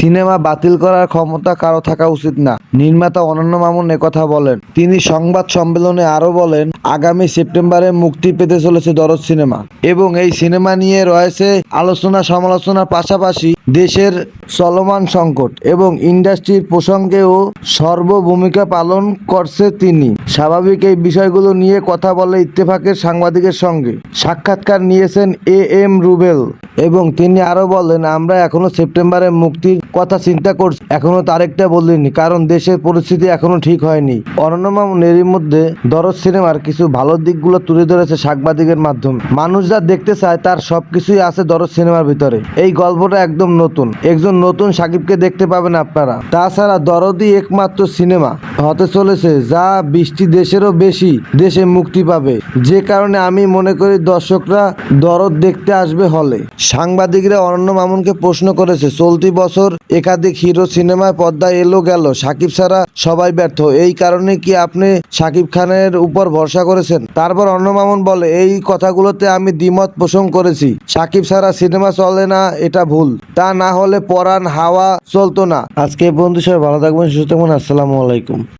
Cinema বাতিল করার ক্ষমতা কারও থাকা উচিত না। নির্মাতা অনন্য মামুন একথা বলেন। তিনি সংবাদ সম্মেলনে আরও বলেন, আগামী সেপ্টেম্বরে মুক্তি পেতে চলেছে দরদ সিনেমা এবং এই সিনেমা নিয়ে রয়েছে আলোচনা সমালোচনার পাশাপাশি দেশের চলমান সংকট এবং ইন্ডাস্ট্রির প্রসঙ্গেও সর্বভূমিকা পালন করছে তিনি। স্বাভাবিক এই বিষয়গুলো নিয়ে কথা বলে ইত্তেফাকের সাংবাদিকের সঙ্গে সাক্ষাৎকার নিয়েছেন এ এম রুবেল। এবং তিনি আরও বলেন আমরা এখনও সেপ্টেম্বরে মুক্তির কথা চিন্তা করছি। এখনও তারিখটা বলিনি, কারণ দেশের পরিস্থিতি এখনও ঠিক হয়নি। অনন্য মামুন এরই মধ্যে দরজ সিনেমার কিছু ভালো দিকগুলো তুলে ধরেছে সাংবাদিকের মাধ্যমে। মানুষ যা দেখতে চায়, তার সবকিছুই আছে দরজ সিনেমার ভিতরে। এই গল্পটা একদম নতুন। একজন নতুন সাকিবকে দেখতে পাবেন আপনারা। তাছাড়া দরদই একমাত্র সিনেমা হতে চলেছে, যা বৃষ্টি দেশেরও বেশি দেশে মুক্তি পাবে। যে কারণে আমি মনে করি দর্শকরা দরদ দেখতে আসবে হলে। সাংবাদিকরা অনন্য মামুনকে প্রশ্ন করেছে, চলতি বছর একাধিক হিরো সিনেমায় পর্দায় এলো গেল, সাকিব ছাড়া সবাই ব্যর্থ। এই কারণে কি আপনি সাকিব খানের উপর ভরসা করেছেন? তারপর অন্য মামুন বলে, এই কথাগুলোতে আমি দ্বিমত পোষণ করেছি। সাকিব ছাড়া সিনেমা চলে না, এটা ভুল। তা না হলে পরাণ হাওয়া চলতো না। আজকে বন্ধু সবাই ভালো থাকবেন, সুস্থ থাকবেন। আসসালামু আলাইকুম।